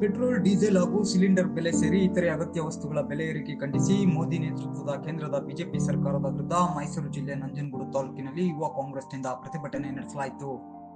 Petrol, diesel ಹಾಗೂ cylinder ಬೆಲೆ ಸೇರಿ ಇತರೆ ಅಗತ್ಯ ವಸ್ತುಗಳ ಬೆಲೆ ಏರಿಕೆ ಖಂಡಿಸಿ ಮೋದಿ ನೇತೃತ್ವದ ಕೇಂದ್ರದ ಬಿಜೆಪಿ ಸರ್ಕಾರದ ವಿರುದ್ಧ ಮೈಸೂರು ಜಿಲ್ಲೆ ನಂಜನಗೂಡು ತಾಲೂಕಿನಲ್ಲಿ ಯುವ ಕಾಂಗ್ರೆಸ್ನಿಂದ ಪ್ರತಿಭಟನೆ ನಡೆಸಲಾಯಿತು.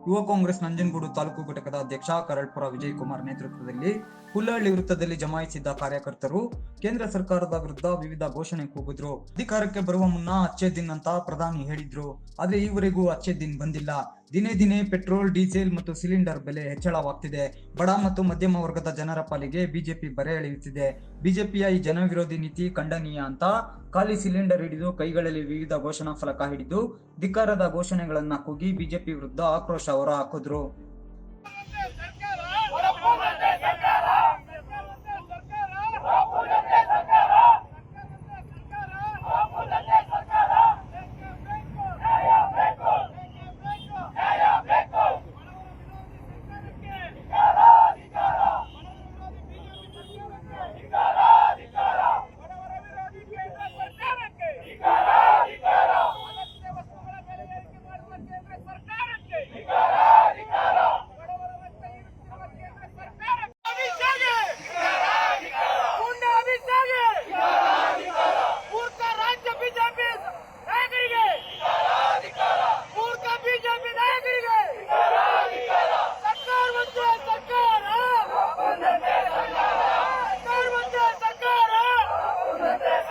ಯುವ ಕಾಂಗ್ರೆಸ್ ನಂಜನಗೂಡು ತಾಲೂಕು ಘಟಕದ ಅಧ್ಯಕ್ಷ ಕರಳ್ಪುರ ವಿಜಯ್ ಕುಮಾರ್ ನೇತೃತ್ವದಲ್ಲಿ ಹುಲ್ಲಹಳ್ಳಿ ವೃತ್ತದಲ್ಲಿ ಜಮಾಯಿಸಿದ್ದ ಕಾರ್ಯಕರ್ತರು ಕೇಂದ್ರ ಸರ್ಕಾರದ ವಿರುದ್ಧ ವಿವಿಧ ಘೋಷಣೆ ಕೂಗಿದ್ರು. ಅಧಿಕಾರಕ್ಕೆ ಬರುವ ಮುನ್ನ ಅಚ್ಚೆ ದಿನ್ ಅಂತ ಪ್ರಧಾನಿ ಹೇಳಿದ್ರು. ಆದ್ರೆ ಈವರೆಗೂ ಅಚ್ಚೆ ದಿನ್ ಬಂದಿಲ್ಲ. ದಿನೇ ದಿನೇ ಪೆಟ್ರೋಲ್, ಡೀಸೆಲ್ ಮತ್ತು ಸಿಲಿಂಡರ್ ಬೆಲೆ ಹೆಚ್ಚಳವಾಗ್ತಿದೆ. ಬಡ ಮತ್ತು ಮಧ್ಯಮ ವರ್ಗದ ಜನರ ಪಾಲಿಗೆ ಬಿಜೆಪಿ ಬರೆ ಎಳೆಯುತ್ತಿದೆ. ಬಿಜೆಪಿಯ ಈ ಜನವಿರೋಧಿ ನೀತಿ ಖಂಡನೀಯ ಅಂತ ಖಾಲಿ ಸಿಲಿಂಡರ್ ಹಿಡಿದು ಕೈಗಳಲ್ಲಿ ವಿವಿಧ ಘೋಷಣಾ ಫಲಕ ಹಿಡಿದು, ಧಿಕ್ಕಾರದ ಘೋಷಣೆಗಳನ್ನ ಕೂಗಿ ಬಿಜೆಪಿ ವಿರುದ್ಧ ಆಕ್ರೋಶ ಹೊರ ಹಾಕಿದ್ರು ಮೂರ್ಖ ರಾಜ್ಯ ಬಿಜೆಪಿ ನಾಯಕರಿಗೆ ಮೂರ್ಖ ಬಿಜೆಪಿ ನಾಯಕರಿಗೆ ಸರ್ಕಾರ ಬಂದ್ರೆ ಸರ್ಕಾರ ಸರ್ಕಾರ ಬಂದ್ರೆ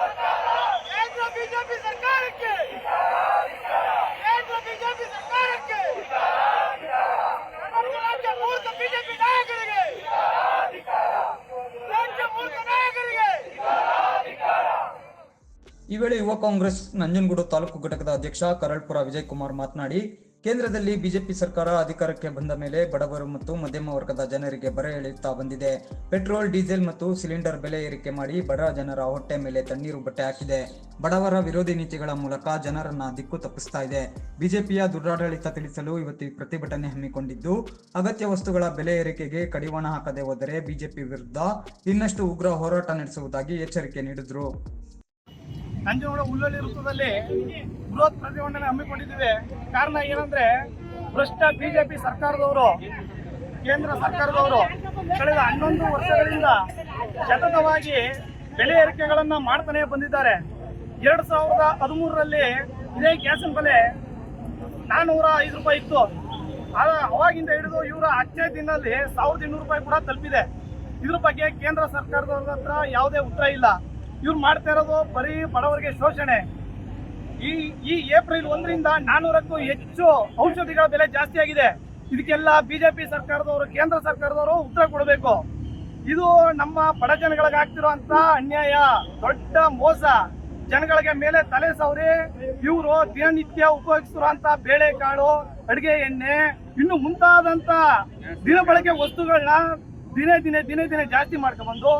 ಸರ್ಕಾರ ಕೇಂದ್ರ ಬಿಜೆಪಿ ಸರ್ಕಾರಕ್ಕೆ ಕೇಂದ್ರ ಬಿಜೆಪಿ ಸರ್ಕಾರಕ್ಕೆ ಕರ್ನಾಟಕ ರಾಜ್ಯ ಮೂರ್ಖ ಬಿಜೆಪಿ ನಾಯಕರಿಗೆ ರಾಜ್ಯ ಮೂರ್ಖ ನಾಯಕರಿಗೆ ಈ ವೇಳೆ ಯುವ ಕಾಂಗ್ರೆಸ್ ನಂಜನಗೂಡು ತಾಲೂಕು ಘಟಕದ ಅಧ್ಯಕ್ಷ ಕರಳ್ಪುರ ವಿಜಯ್ ಕುಮಾರ್ ಮಾತನಾಡಿ, ಕೇಂದ್ರದಲ್ಲಿ ಬಿಜೆಪಿ ಸರ್ಕಾರ ಅಧಿಕಾರಕ್ಕೆ ಬಂದ ಮೇಲೆ ಬಡವರು ಮತ್ತು ಮಧ್ಯಮ ವರ್ಗದ ಜನರಿಗೆ ಬರ ಎಳೆಯುತ್ತಾ ಬಂದಿದೆ. ಪೆಟ್ರೋಲ್, ಡೀಸೆಲ್ ಮತ್ತು ಸಿಲಿಂಡರ್ ಬೆಲೆ ಏರಿಕೆ ಮಾಡಿ ಬಡ ಜನರ ಹೊಟ್ಟೆ ಮೇಲೆ ತಣ್ಣೀರು ಬಟ್ಟೆ ಹಾಕಿದೆ. ಬಡವರ ವಿರೋಧಿ ನೀತಿಗಳ ಮೂಲಕ ಜನರನ್ನ ದಿಕ್ಕು ತಪ್ಪಿಸ್ತಾ ಇದೆ. ಬಿಜೆಪಿಯ ದುರಾಡಳಿತ ತಿಳಿಸಲು ಇವತ್ತು ಪ್ರತಿಭಟನೆ ಹಮ್ಮಿಕೊಂಡಿದ್ದು, ಅಗತ್ಯ ವಸ್ತುಗಳ ಬೆಲೆ ಏರಿಕೆಗೆ ಕಡಿವಾಣ ಹಾಕದೆ ಹೋದರೆ ಬಿಜೆಪಿ ವಿರುದ್ಧ ಇನ್ನಷ್ಟು ಉಗ್ರ ಹೋರಾಟ ನಡೆಸುವುದಾಗಿ ಎಚ್ಚರಿಕೆ ನೀಡಿದ್ರು. ನಂಜನಗೂಡು ಹುಲ್ಲಳ್ಳಿ ವೃತ್ತದಲ್ಲಿ ಬೃಹತ್ ಪ್ರತಿಭಟನೆ ಹಮ್ಮಿಕೊಂಡಿದ್ದೀವಿ. ಕಾರಣ ಏನಂದ್ರೆ, ಭ್ರಷ್ಟ ಬಿಜೆಪಿ ಸರ್ಕಾರದವರು, ಕೇಂದ್ರ ಸರ್ಕಾರದವರು ಕಳೆದ ಹನ್ನೊಂದು ವರ್ಷಗಳಿಂದ ಸತತವಾಗಿ ಬೆಲೆ ಏರಿಕೆಗಳನ್ನ ಮಾಡ್ತಾನೆ ಬಂದಿದ್ದಾರೆ. ಎರಡು ಸಾವಿರದ ಹದಿಮೂರರಲ್ಲಿ ಇದೇ ಗ್ಯಾಸಿನ ಬೆಲೆ ನಾನ್ನೂರ ಐದು ರೂಪಾಯಿ ಇತ್ತು. ಆದ ಅವಾಗಿಂದ ಹಿಡಿದು ಇವರ ಹತ್ತನೇ ದಿನದಲ್ಲಿ ಸಾವಿರದ ಇನ್ನೂರು ರೂಪಾಯಿ ಕೂಡ ತಲುಪಿದೆ. ಇದ್ರ ಬಗ್ಗೆ ಕೇಂದ್ರ ಸರ್ಕಾರದವ್ರ ಹತ್ರ ಯಾವುದೇ ಉತ್ತರ ಇಲ್ಲ. ಇವ್ರು ಮಾಡ್ತಾ ಇರೋದು ಬರೀ ಬಡವರಿಗೆ ಶೋಷಣೆ. ಈ ಈ ಏಪ್ರಿಲ್ ಒಂದರಿಂದ ನಾನೂರಕ್ಕೂ ಹೆಚ್ಚು ಔಷಧಿಗಳ ಬೆಲೆ ಜಾಸ್ತಿ ಆಗಿದೆ. ಇದಕ್ಕೆಲ್ಲ ಬಿಜೆಪಿ ಸರ್ಕಾರದವರು, ಕೇಂದ್ರ ಸರ್ಕಾರದವರು ಉತ್ತರ ಕೊಡಬೇಕು. ಇದು ನಮ್ಮ ಬಡ ಜನಗಳಿಗೆ ಆಗ್ತಿರುವಂತ ಅನ್ಯಾಯ, ದೊಡ್ಡ ಮೋಸ. ಜನಗಳಿಗೆ ಮೇಲೆ ತಲೆ ಸವರಿ, ಇವರು ದಿನನಿತ್ಯ ಉಪಯೋಗಿಸಿರುವಂತ ಬೇಳೆಕಾಳು, ಅಡಿಗೆ ಎಣ್ಣೆ, ಇನ್ನು ಮುಂತಾದಂತ ದಿನ ಬಳಕೆ ವಸ್ತುಗಳನ್ನ ದಿನೇ ದಿನೇ ದಿನೇ ದಿನೇ ಜಾಸ್ತಿ ಮಾಡ್ಕೊಂಡ್ಬಂದು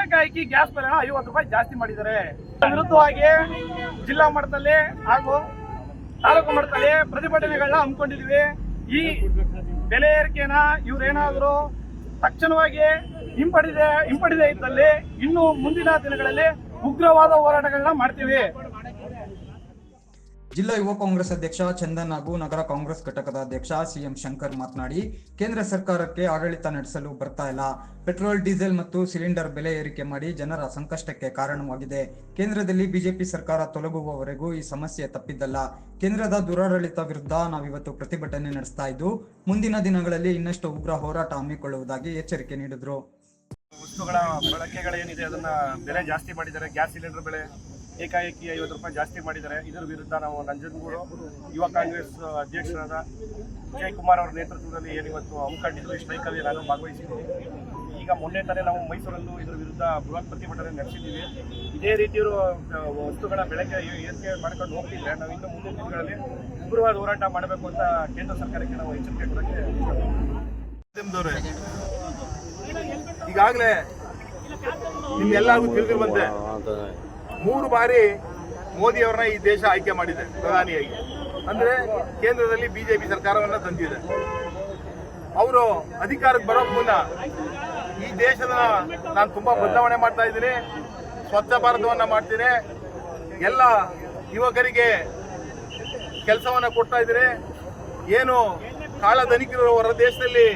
ಏಕಾಏಕಿ ಗ್ಯಾಸ್ ಬೆಲೆನ ಐವತ್ತು ರೂಪಾಯಿ ಜಾಸ್ತಿ ಮಾಡಿದ್ದಾರೆ. ವಿರುದ್ಧವಾಗಿ ಜಿಲ್ಲಾ ಮಟ್ಟದಲ್ಲಿ ಹಾಗೂ ತಾಲೂಕು ಮಟ್ಟದಲ್ಲಿ ಪ್ರತಿಭಟನೆಗಳನ್ನ ಹಮ್ಮಿಕೊಂಡಿದ್ವಿ ಈ ಬೆಲೆ ಏರಿಕೆನ ಇವ್ರೇನಾದ್ರು ತಕ್ಷಣವಾಗಿ ಹಿಂಪಡಿದೆ ಹಿಂಪಡಿದೆ ಇದ್ದಲ್ಲಿ ಇನ್ನು ಮುಂದಿನ ದಿನಗಳಲ್ಲಿ ಉಗ್ರವಾದ ಹೋರಾಟಗಳನ್ನ ಮಾಡ್ತೀವಿ. ಜಿಲ್ಲಾ ಯುವ ಕಾಂಗ್ರೆಸ್ ಅಧ್ಯಕ್ಷ ಚಂದನ್ ಹಾಗೂ ನಗರ ಕಾಂಗ್ರೆಸ್ ಘಟಕದ ಅಧ್ಯಕ್ಷ ಸಿಎಂ ಶಂಕರ್ ಮಾತನಾಡಿ, ಕೇಂದ್ರ ಸರ್ಕಾರಕ್ಕೆ ಆಡಳಿತ ನಡೆಸಲು ಬರ್ತಾ ಇಲ್ಲ. ಪೆಟ್ರೋಲ್, ಡೀಸೆಲ್ ಮತ್ತು ಸಿಲಿಂಡರ್ ಬೆಲೆ ಏರಿಕೆ ಮಾಡಿ ಜನರ ಸಂಕಷ್ಟಕ್ಕೆ ಕಾರಣವಾಗಿದೆ. ಕೇಂದ್ರದಲ್ಲಿ ಬಿಜೆಪಿ ಸರ್ಕಾರ ತೊಲಗುವವರೆಗೂ ಈ ಸಮಸ್ಯೆ ತಪ್ಪಿದ್ದಲ್ಲ. ಕೇಂದ್ರದ ದುರಾಡಳಿತ ವಿರುದ್ಧ ನಾವಿವತ್ತು ಪ್ರತಿಭಟನೆ ನಡೆಸ್ತಾ ಇದ್ದು, ಮುಂದಿನ ದಿನಗಳಲ್ಲಿ ಇನ್ನಷ್ಟು ಉಗ್ರ ಹೋರಾಟ ಹಮ್ಮಿಕೊಳ್ಳುವುದಾಗಿ ಎಚ್ಚರಿಕೆ ನೀಡಿದ್ರು. ವಸ್ತುಗಳ ಬಳಕೆಗಳೇನಿದೆ, ಅದನ್ನ ಬೆಲೆ ಜಾಸ್ತಿ ಮಾಡಿದ್ದಾರೆ, ಗ್ಯಾಸ್ ಸಿಲಿಂಡರ್ ಬೆಲೆ. ಏಕಾಏಕಿ ಐವತ್ತು ರೂಪಾಯಿ ಜಾಸ್ತಿ ಮಾಡಿದ್ದಾರೆ. ಇದರ ವಿರುದ್ಧ ನಾವು ನಂಜನಗೂಡು ಯುವ ಕಾಂಗ್ರೆಸ್ ಅಧ್ಯಕ್ಷರಾದ ವಿಜಯ್ ಕುಮಾರ್ ಅವರ ನೇತೃತ್ವದಲ್ಲಿ ಏನಿವತ್ತು ಹಮ್ಮಿಕೊಂಡಿದ್ರು, ಈ ಸ್ಟ್ರೈಕಲ್ಲಿ ನಾನು ಭಾಗವಹಿಸಿದ್ದೀನಿ. ಈಗ ಮೊನ್ನೆ ತಾನೇ ನಾವು ಮೈಸೂರಲ್ಲೂ ಇದರ ವಿರುದ್ಧ ಬೃಹತ್ ಪ್ರತಿಭಟನೆ ನಡೆಸಿದ್ದೀವಿ. ಇದೇ ರೀತಿಯವರು ವಸ್ತುಗಳ ಬೆಳಗ್ಗೆ ಏರಿಕೆ ಮಾಡ್ಕೊಂಡು ಹೋಗ್ತಿದ್ರೆ ನಾವು ಇನ್ನು ಮುಂದಿನ ದಿನಗಳಲ್ಲಿ ಉಗ್ರವಾದ ಹೋರಾಟ ಮಾಡಬೇಕು ಅಂತ ಕೇಂದ್ರ ಸರ್ಕಾರಕ್ಕೆ ನಾವು ಎಚ್ಚರಿಕೆ ಕೊಡೋಕ್ಕೆ ಈಗಾಗಲೇ ನಿಮ್ಗೆಲ್ಲರಿಗೂ ತಿಳಿದಿರುವಂತೆ ಮೂರು ಬಾರಿ ಮೋದಿಯವರನ್ನ ಈ ದೇಶ ಆಯ್ಕೆ ಮಾಡಿದೆ, ಪ್ರಧಾನಿಯಾಗಿ. ಅಂದ್ರೆ ಕೇಂದ್ರದಲ್ಲಿ ಬಿಜೆಪಿ ಸರ್ಕಾರವನ್ನ ತಂದಿದೆ. ಅವರು ಅಧಿಕಾರಕ್ಕೆ ಬರೋಕ್ ಮುನ್ನ ಈ ದೇಶದ ನಾನು ತುಂಬಾ ಬದಲಾವಣೆ ಮಾಡ್ತಾ ಇದ್ದೀನಿ, ಸ್ವಚ್ಛ ಭಾರತವನ್ನ ಮಾಡ್ತೀನಿ, ಎಲ್ಲ ಯುವಕರಿಗೆ ಕೆಲಸವನ್ನ ಕೊಡ್ತಾ ಇದ್ದೀನಿ. ಏನು ಕಾಳ ಧನಿಕರು ಹೊರ ದೇಶದಲ್ಲಿ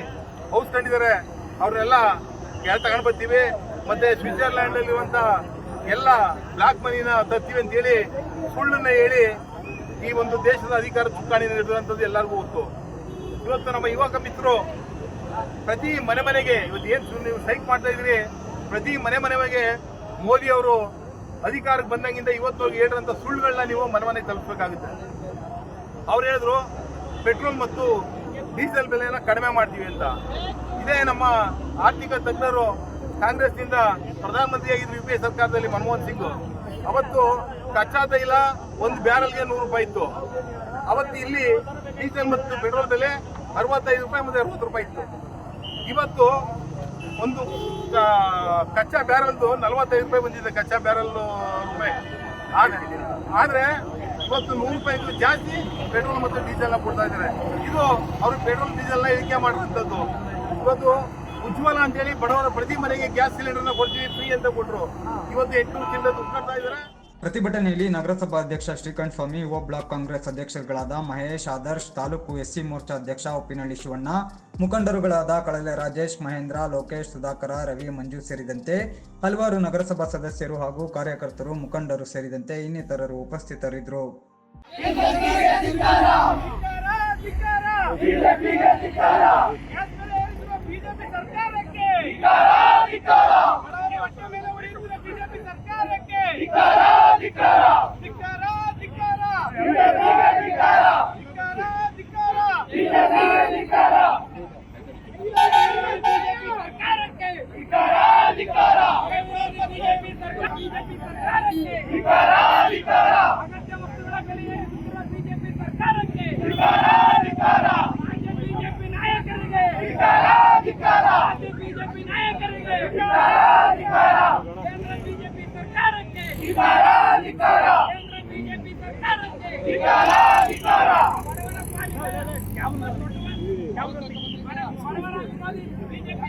ಔಸ್ಕೊಂಡಿದ್ದಾರೆ ಅವ್ರನ್ನೆಲ್ಲ ಕೆಳ ತಗೊಂಡು ಬರ್ತೀವಿ. ಮತ್ತೆ ಸ್ವಿಟ್ಜರ್ಲ್ಯಾಂಡ್ ಅಲ್ಲಿರುವಂತ ಎಲ್ಲ ಬ್ಲಾಕ್ ಮನಿನ ತರ್ತೀವಿ ಅಂತ ಹೇಳಿ ಸುಳ್ಳನ್ನ ಹೇಳಿ ಈ ಒಂದು ದೇಶದ ಅಧಿಕಾರ ಚುಕ್ಕಾಣಿ ನೀಡಿರುವಂತದ್ದು ಎಲ್ಲರಿಗೂ ಗೊತ್ತು. ಇವತ್ತು ನಮ್ಮ ಯುವಕ ಮಿತ್ರರು ಪ್ರತಿ ಮನೆ ಮನೆಗೆ ಇವತ್ತು ಏನು ನೀವು ಸೈಕ್ ಮಾಡ್ತಾ ಇದ್ರಿ ಪ್ರತಿ ಮನೆ ಮನೆಗೆ ಮೋದಿ ಅವರು ಅಧಿಕಾರಕ್ಕೆ ಬಂದಂಗಿಂದ ಹೋಗಿ ಹೇಳಿರಂತ ಸುಳ್ಳುಗಳನ್ನ ನೀವು ಮನೆ ಮನೆಗೆ ತಲುಪಬೇಕಾಗುತ್ತೆ ಅವ್ರು ಹೇಳಿದ್ರು, ಪೆಟ್ರೋಲ್ ಮತ್ತು ಡೀಸೆಲ್ ಬೆಲೆಯನ್ನು ಕಡಿಮೆ ಮಾಡ್ತೀವಿ ಅಂತ. ಇದೇ ನಮ್ಮ ಆರ್ಥಿಕ ತಜ್ಞರು ಕಾಂಗ್ರೆಸ್ನಿಂದ ಪ್ರಧಾನಮಂತ್ರಿಯಾಗಿದ್ರು ಯು ಪಿ ಎ ಸರ್ಕಾರದಲ್ಲಿ ಮನಮೋಹನ್ ಸಿಂಗ್. ಅವತ್ತು ಕಚ್ಚಾ ತೈಲ ಒಂದು ಬ್ಯಾರಲ್ಗೆ ನೂರು ರೂಪಾಯಿ ಇತ್ತು. ಅವತ್ತು ಇಲ್ಲಿ ಡೀಸೆಲ್ ಮತ್ತು ಪೆಟ್ರೋಲ್ ಬೆಲೆ ಅರವತ್ತೈದು ರೂಪಾಯಿ ಮತ್ತೆ ಅರವತ್ತು ರೂಪಾಯಿ ಇತ್ತು. ಇವತ್ತು ಒಂದು ಕಚ್ಚಾ ಬ್ಯಾರಲ್ದು ನಲವತ್ತೈದು ರೂಪಾಯಿ ಬಂದಿದೆ, ಕಚ್ಚಾ ಬ್ಯಾರಲ್ ರೂಪಾಯಿ. ಆದರೆ ಇವತ್ತು ನೂರು ರೂಪಾಯಿಗೂ ಜಾಸ್ತಿ ಪೆಟ್ರೋಲ್ ಮತ್ತು ಡೀಸೆಲ್ ಕೊಡ್ತಾ ಇದ್ದಾರೆ. ಇದು ಅವರು ಪೆಟ್ರೋಲ್, ಡೀಸೆಲ್ನ ಇಳಿಕೆ ಮಾಡಿದಂಥದ್ದು ಇವತ್ತು ಉಜ್ವಲ ಅಂತೇಳಿ ಬಡವರ ಪ್ರತಿ ಮನೆಗೆ ಗ್ಯಾಸ್ ಸಿಲಿಂಡರ್ನ ಕೊಡ್ತೀವಿ ಫ್ರೀ ಅಂತ ಕೊಟ್ಟರು ಇವತ್ತು ಎಂಟು ಚಿಲ್ಲರೆ ದುಡ್ಡು ಕಟ್ತಾ ಇದ್ದಾರೆ ಪ್ರತಿಭಟನೆಯಲ್ಲಿ ನಗರಸಭಾ ಅಧ್ಯಕ್ಷ ಶ್ರೀಕಾಂತ್ ಸ್ವಾಮಿ ಯುವ ಬ್ಲಾಕ್ ಕಾಂಗ್ರೆಸ್ ಅಧ್ಯಕ್ಷರುಗಳಾದ ಮಹೇಶ್ ಆದರ್ಶ್ ತಾಲೂಕು ಎಸ್ಸಿ ಮೋರ್ಚಾ ಅಧ್ಯಕ್ಷ ಉಪ್ಪಿನಹಳ್ಳಿ ಶಿವಣ್ಣ ಮುಖಂಡರುಗಳಾದ ಕಳಲೆ ರಾಜೇಶ್ ಮಹೇಂದ್ರ ಲೋಕೇಶ್ ಸುಧಾಕರ ರವಿ ಮಂಜು ಸೇರಿದಂತೆ ಹಲವಾರು ನಗರಸಭಾ ಸದಸ್ಯರು ಹಾಗೂ ಕಾರ್ಯಕರ್ತರು ಮುಖಂಡರು ಸೇರಿದಂತೆ ಇನ್ನಿತರರು ಉಪಸ್ಥಿತರಿದ್ದರು. BJP BJP